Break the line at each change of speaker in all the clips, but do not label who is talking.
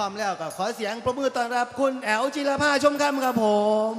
ร้อมแล้วก็ขอเสียงประมือต้อนรับคุณแอลจิรภาชมคำครับผม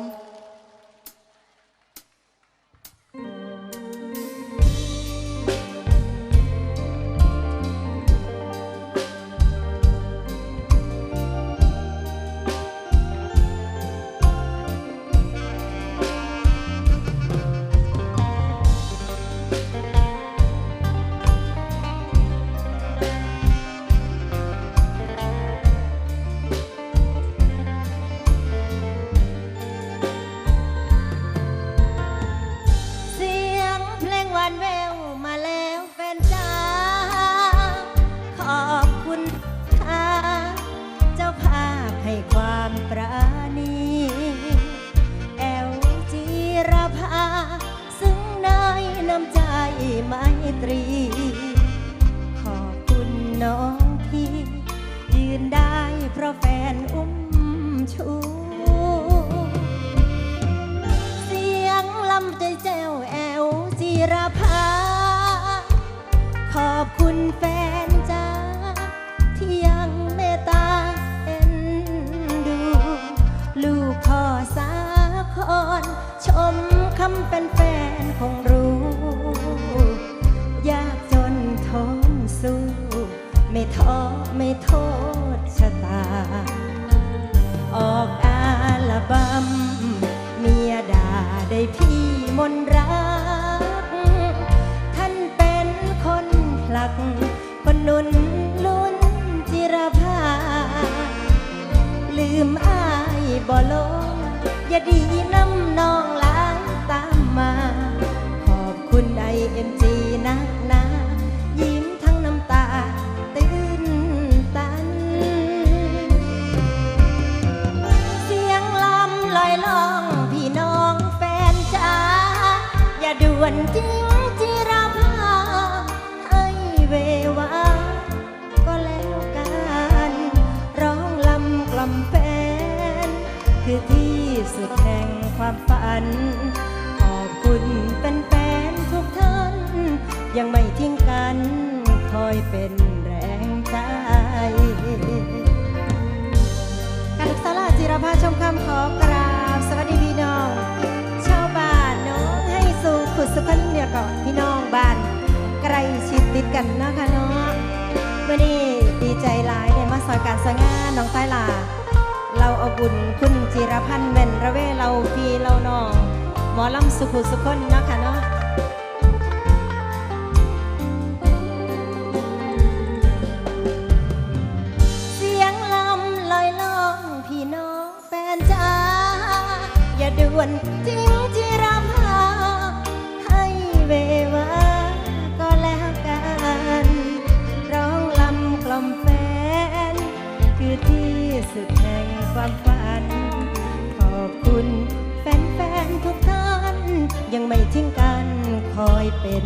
รภาซึ่งในน้ำใจไมตรี ขอบคุณน้องที่ยืนได้เพราะแฟนอุ้มชูเสียงลำใจแจ้วแอวจีรภาขอบคุณแฟน คำเป็นแฟนคงรู้ ยากจนทนสู้ ไม่ท้อไม่โทษชะตา ออกอัลบั้มเมียด่าได้พี่มนรัก ท่านเป็นคนผลักคนหนุนลุ้นจิรภา ลืมอายบ่ลงอย่าดีน้ำนองหลา ขอบคุณเป็นแฟนๆทุกท่าน ยังไม่ทิ้งกัน คอยเป็นแรงใจการศึกษาลาจิรภาชมคำขอกราบ สวัสดีพี่น้อง ชาวบ้านน้องให้สู่ขุดสุขันเนี่ยก็พี่น้องบ้านใกล้ชิดติดกันนะคะเนาะเมื่อนี้ดีใจหลายได้มาสอยการสง บุญคุณจิรพันธ์เวนระเวเราพี่เราน้อง หมอลำสุขุสุคนนะคะเนาะเสียงล ยังไม่ทิ้งกันคอยเป็น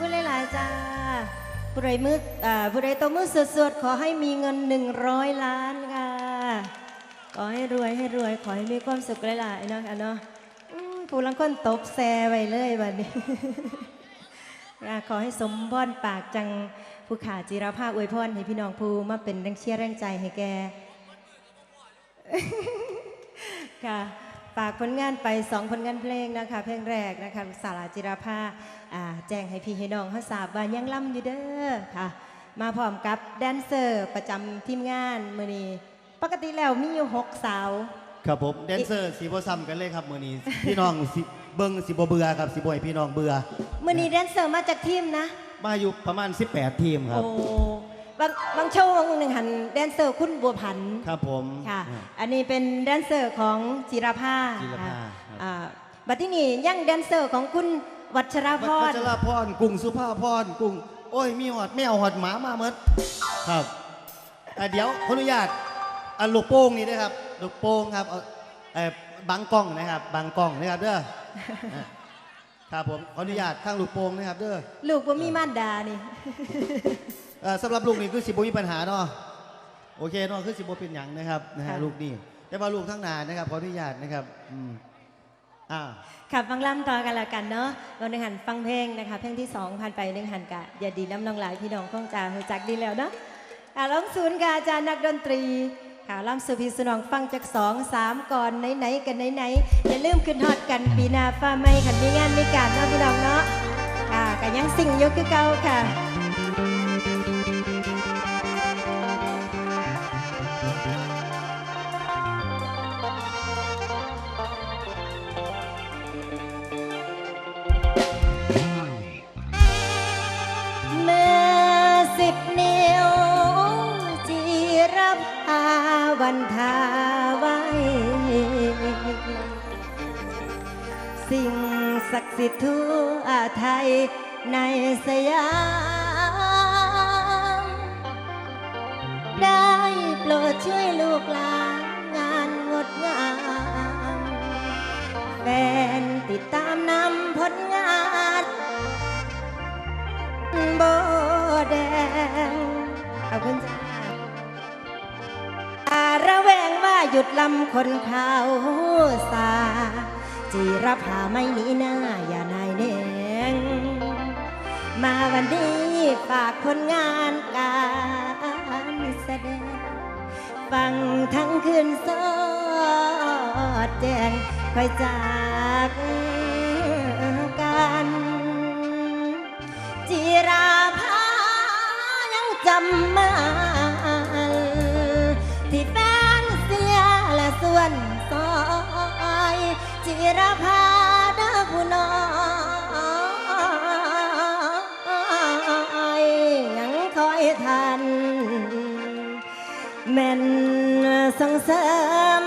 คุณหลาย ๆ จ้าผู้ใดมืออ่าผู้ใดตัวมือสวดๆ ขอให้มีเงินหนึ่งร้อยล้านค่ะ ขอให้รวยให้รวย ขอให้มีความสุขหลาย ๆ เนาะค่ะเนาะอืมผู้ลังคนตบแซไว้เลยบัดนี้ อ่าขอให้สมพรปากจังผู้ขาจิรภาพอวยพรให้พี่น้องภูมาเป็นแรงเชียร์แรงใจให้แก ค่ะฝากผลงานไปสองผลงานเพลงนะคะ เพลงแรกนะคะสาราจิรภาอ่า แจ้งให้พี่ให้น้องเขาทราบว่ายังล่ำอยู่เด้อค่ะ มาพร้อมกับแดนเซอร์ประจำทีมงานมือนี้ปกติแล้วมีอยู่หกสาว
ครับผมแดนเซอร์สีโบซ้ำกันเลยครับมือนี้ พี่น้องสิเบิ้งสิบเบื่อครับสิบ่ให้พี่น้องเบื่อ
มือนี้แดนเซอร์มาจากทีมนะ
มาอยู่ประมาณ 18 ทีมครับ
โอ้บางบางโชว์หนึ่งหันแดนเซอร์คุณบัวพันธ์
ครับผม
ค่ะ
อ่า
อันนี้เป็นแดนเซอร์ของจิรภา
จิรภา
ค่ะ
ครับ
อ่าบัดที่นี่ยังแดนเซอร์ของคุณ วัชรพ
พั
ร
ชรพรกุ้งสุภาพรกุ้งโอ้ยมีหอดแมวหอดหมามาเมดครับอะเดี๋ยวขออนุญาตอะลูกโป่งนี่นะครับลูกโป่งครับเอาเอ่อบังกล้องนะครับบังกล้องนะครับเด้ออะครับผมขออนุญาตข้างลูกโป่งนะครับเด้อ
ลูกว่ามีมารดานี่
เอ่อสำหรับลูกนี่คือสิบมีปัญหาเนาะโอเคเนาะคือสิบเป็นหยังนะครับนะฮะ
ค่ะ
ลูกนี่แต่ว่าลูกทั้งนานนะครับขออนุญาตนะครับอืม อ่า
ขับฟังล่ำต่อกันละกันเนาะเราหนึ่งหันฟังเพลงนะคะเพลงที่สองผ่านไปหนึ่งหันกะอย่าดีน้ำนองหลายพี่น้องคงจาหูจักดีแล้วเนาะค่ะร้องศูนย์กบอาจารย์นักดนตรีค่ะล่ำสุพีสนองฟังจากสองสามก่อนไหนๆกันไหนๆอย่าลืมขึ้นฮอดกันปีนาฟ้าไม่ขันมีงานมีการเนาะพี่น้องเนาะค่ะกันยังสิ่งยกคือเก่าค่ะ วันทาไว้ สิ่งศักดิ์สิทธิ์ทั่วไทยในสยาม ได้โปรดช่วยลูกหลานงานงดงามแฟนติดตามนำผลงานโบแดงขอบคุณจ้า หยุดลำคนเขาสา จีรภาไม่หนีหน้าอย่านายแนงมาวันนี้ฝากผลงานการแสดง ฟังทั้งคืนสอดแจงคอยจากกันจิราภายังจำ จิราภาดาบุนอยยังคอยทันแม่นส่งเสริม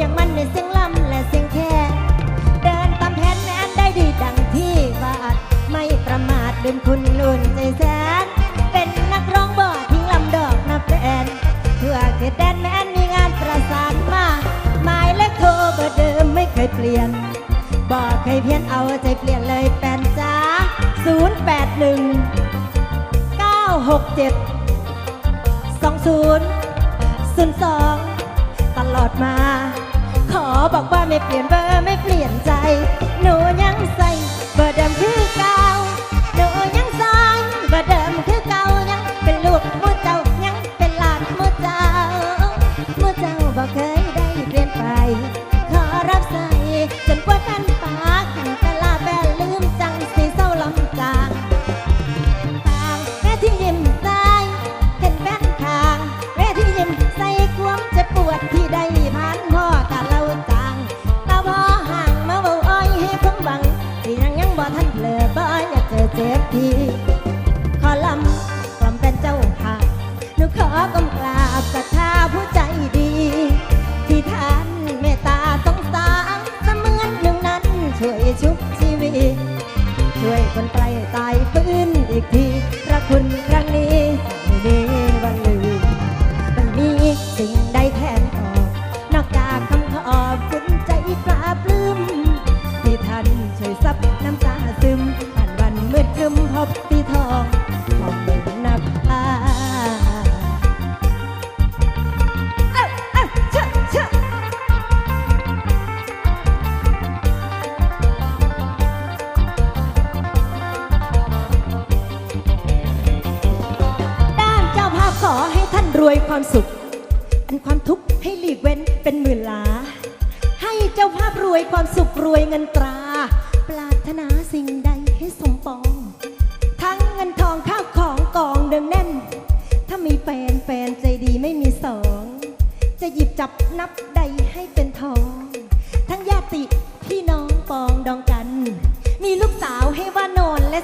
หนูยังมันในเสียงลำและเสียงแค่เดินตามแผนแม้นได้ดีดังที่วาดไม่ประมาทลืมคุณลุ่นใจแสน เป็นนักร้องบ่ทิ้งลำดอกนับแฟนเพื่อเขตแดนแม้นมีงานประสานมาหมายเลขโทรเบอร์เดิมไม่เคยเปลี่ยนบอกเคยเพี้ยนเอาใจเปลี่ยนเลยแฟนจ้า081 967 20 02 ตลอดมา บอกว่าไม่เปลี่ยนเบอร์ไม่เปลี่ยนใจ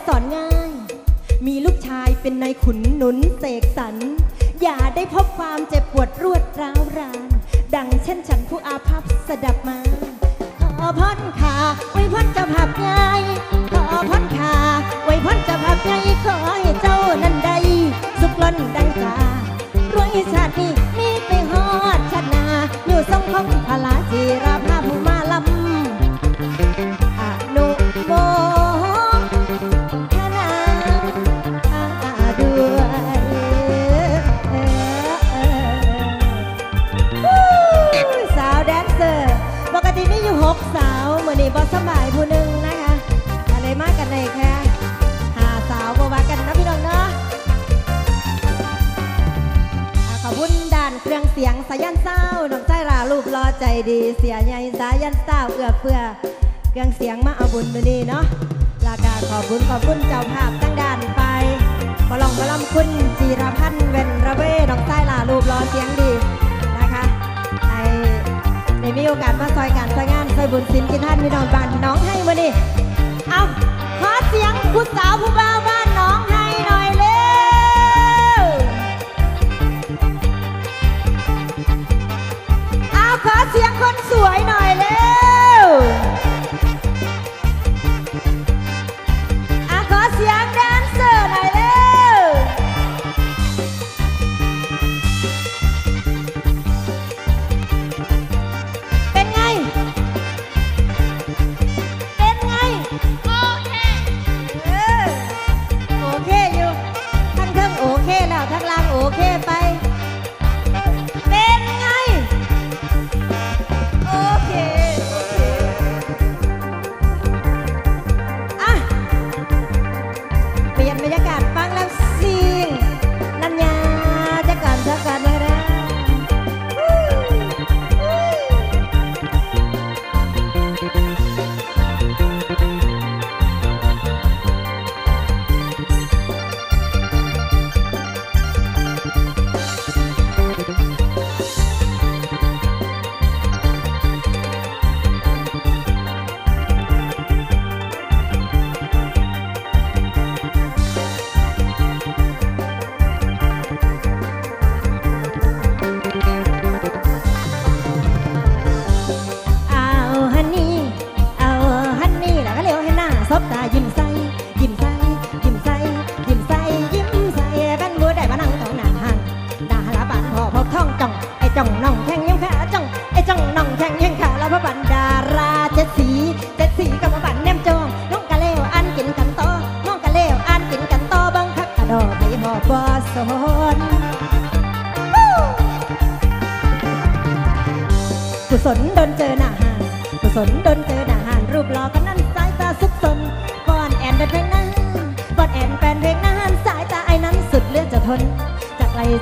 สอนง่าย มีลูกชายเป็นนายขุนหนุนเสกสรร อย่าได้พบความเจ็บปวดรวดร้าวราน ดังเช่นฉันผู้อาภัพสดับมา ขอพรขาไว้พรเจะภาพใหญ่ขอพรขาไว้พรเจะภาพใหญ่ขอให้เจ้านั้นได้ สุขล้นดังการวยชาตินี้มีไปฮอดชาตินาอยู่ทรงของพลาจีรา เสียงสายันเศร้าน้องใจรารูปรอใจดีเสียใหญ่สายันเศร้าเอื้อเฟื้อเครื่องเสียงมาเอาบุญมือนี้เนาะลากาขอบคุณขอบคุณเจ้าภาพตั้งด่านไปบลองบลำคุณจีรพันธ์เวนระเวน้องใต้ลารูปรอเสียงดีนะคะในในมีโอกาสมาซอยการซอยงานซอยบุญศิลป์กินท่านพี่น้องบ้านน้องให้มาดิเอาขอเสียงผู้สาวผู้บ่าวบ้า คนสวยหน่อย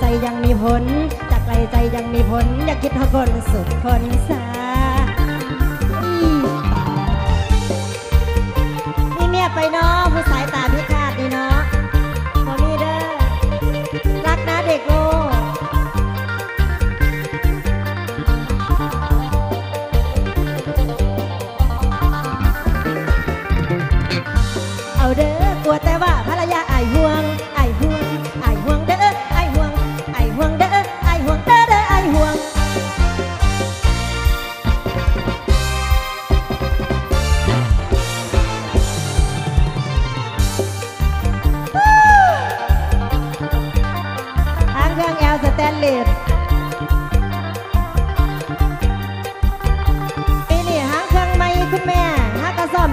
ใจยังมีผล จากไกลใจยังมีผล อยากคิดเท่าคนสุดคนสาอีนี่เมียไปเนาะผู้สาย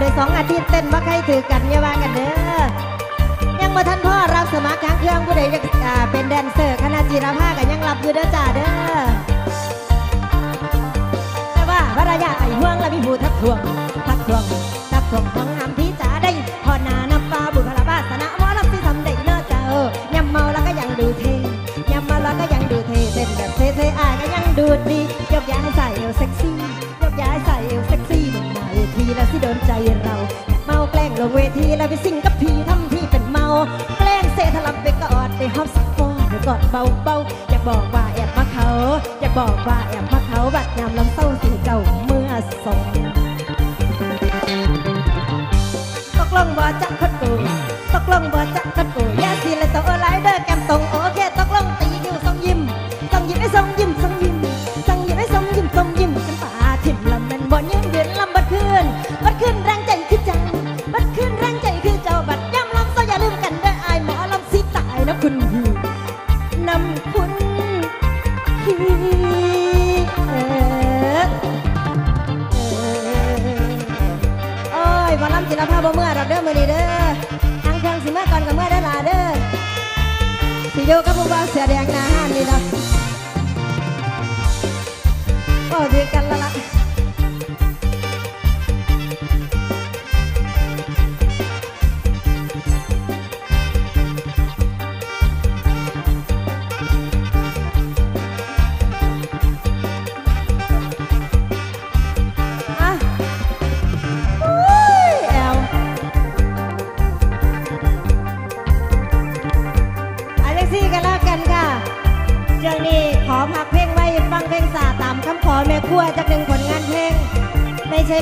ากระซ่อมได้สองอาทิตย์เต้นว่าใครถือกันอย่าว่ากันเด้อยังมาทันพ่อรับสมัครหางเครื่องผู้ใดจะเป็นแดนเซอร์คณะจีรภากันยังรับอยู่เด้อจ้าเด้อแต่ว่าภรรยาไอ้ห่วงและมีผู้ทักทวงทักทวงทักทวงของน้ำพี่จ๋าได้พอนาน้ำปลาบุคลาบาสนะหมอลำที่ทำได้เนาะเจ้ายำเมาแล้วก็ยังดูเท่ยำเมาแล้วก็ยังดูเท่เต้นแบบเท่ๆอายก็ยังดูดียกย้ายใส่เอวเซ็กซี่ นใจเราอยากเมาแกล้งลงเวทีแล้วไปสิ่งกับพี่ทำที่เป็นเมา แกล้งเซทลับไปกอดในฮอปสปอร์เดี๋ยวกอดเบาๆอยากบอกว่าแอบมาเขา อยากบอกว่าแอบมาเขาบัดยามลำเศร้าสีเจ้าเมื่อส่งตกลงบ่จะคดกูตกลงบ่จัก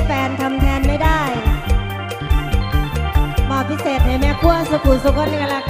แฟนทำแทนไม่ได้มอพิเศษให้แม่ครัวสุขุสุขคนกันล้วก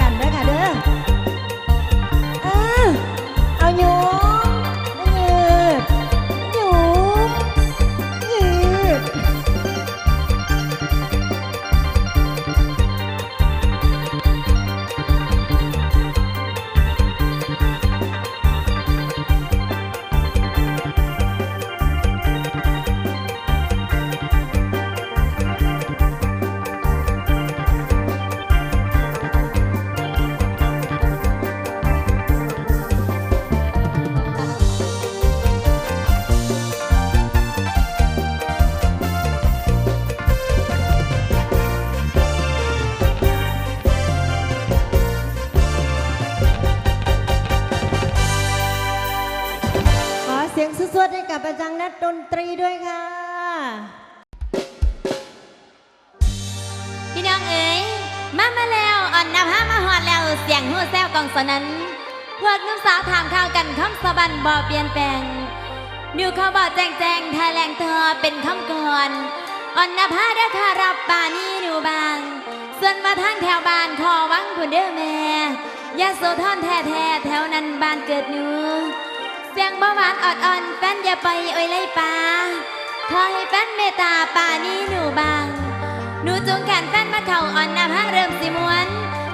ันเด้อค่ะ เธ
อเป็นคำก่อนอ่อนนับห้าได้ค่ะรับป่านี้หนูบาง ส่วนมาทางแถวบ้านขอวังคุณเด้อแม่ยาโสธรแท้แท้แถวนั้นบ้านเกิดหนู เสียงเบาหวานออดอ่อนแฟนอย่าไปเอ้ยเลยป่าขอให้แฟนเมตตาป่านี้หนูบาง หนูจูงแขนแฟนมาเข่าอ่อนน้ำห้าเริ่มสิมวน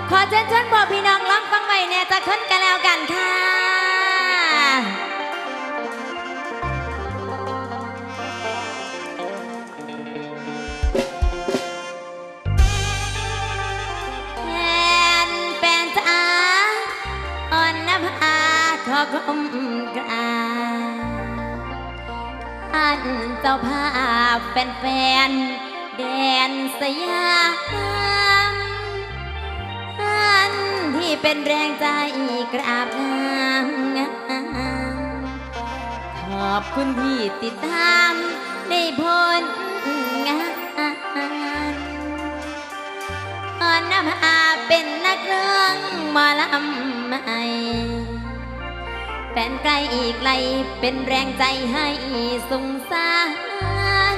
ขอเชิญชวนบอกพี่น้องร้องฟังไว้แน่จะค้นกันแล้วกันค่ะ คมกราอันเจ้าภาพเป็นแฟนๆแดนสยามอันที่เป็นแรงใจกราบงามขอบคุณที่ติดตามได้ผลงาน ไกลอีกไกลเป็นแรงใจให้สงสาร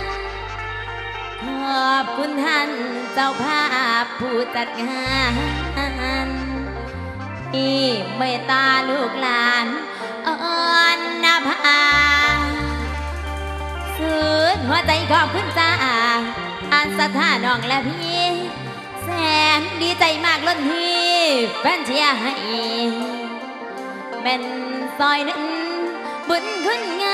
ขอบคุณท่านเจ้าภาพผู้จัดงานที่เมตตาลูกหลานอ่อนนภาสุดหัวใจขอบคุณจ้าอันสถานน้องและพี่ แสนดีใจมากล้นที่แฟนเชียร์ให้ เป็นซอยหนึ่งบุญคุณง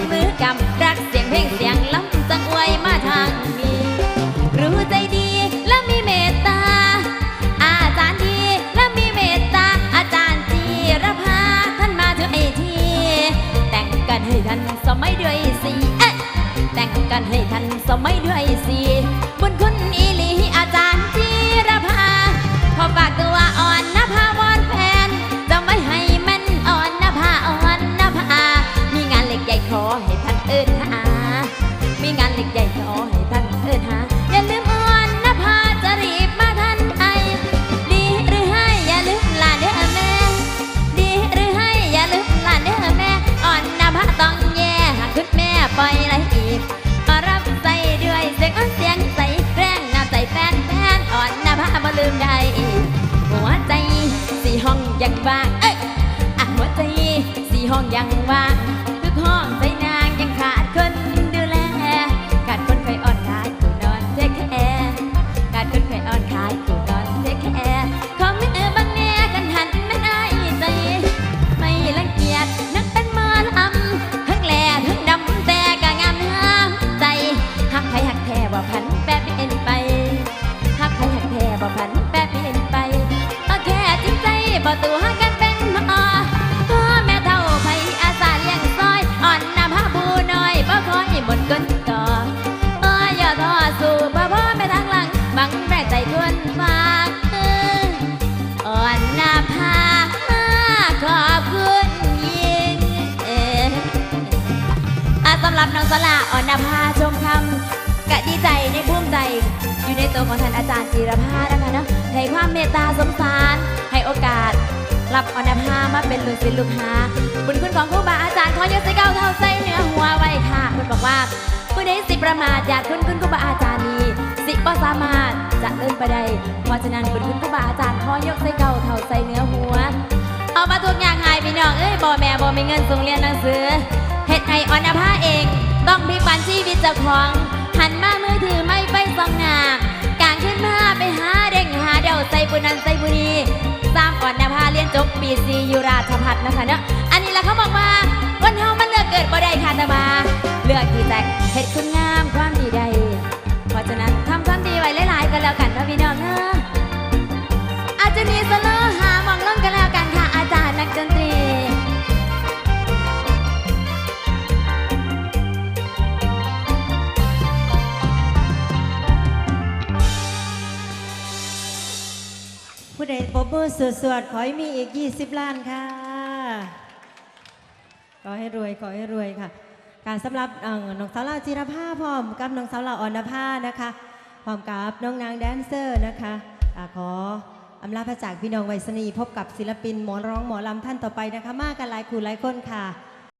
อน รับน้องสละอ่อนน้าผาชมคำกะดีใจในภูมิใจ อยู่ในตัวของท่านอาจารย์จีรภานะคะเนาะให้ความเมตตาสงสาร ให้โอกาส รับอ่อนน้าผามาเป็นลูกศิษย์ลูกหาบุญคุณของครูบาอาจารย์ขอยกใส่เก้าเท่าใส่เนื้อหัวไว้ค่ะคุณบอกว่าผู้ใดสิประมาทอยากคุณคุณครูบาอาจารย์นี้สิบ่สามารถจะเลื่อนไปได้เพราะฉะนั้นคุณคุณครูบาอาจารย์ขอยกใส่เก่าเท่าใส่เนื้อหัวเอามาทุกอย่างหายพี่น้องเอ้ยบ่แม่บ่มีเงินส่งเรียนหนังสือ เฮ็ดไอออนภาเอง ต้องพิกปันชีวิตเจ้าของ หันมามือถือไม่ไปส่องหนากางขึ้นมาไปหาเด้งหาเดาใส่ปุนันใส่บุรีสามอ่อนภาเรียนจบปีซียูราชพัฒนะคะเนาะอันนี้แหละเขาบอกว่าวันเฮามันเลือกเกิดบ่ได้ค่ะต่มา เลือกที่จะเฮ็ดคุณงามความดีใดเพราะฉะนั้น มือสวด
ๆขอให้มีอีก 20 ล้านค่ะ ขอให้รวยขอให้รวยค่ะ การสำหรับน้องสาวลาจิรภาพร้อมกับน้องสาวลาอ่อนภานะคะ พร้อมกับน้องนางแดนเซอร์นะคะอะขออำลาพระจากพี่น้องไวยสนีพบกับศิลปินหมอร้องหมอลำท่านต่อไปนะคะ มากันหลายคู่หลายคนค่ะ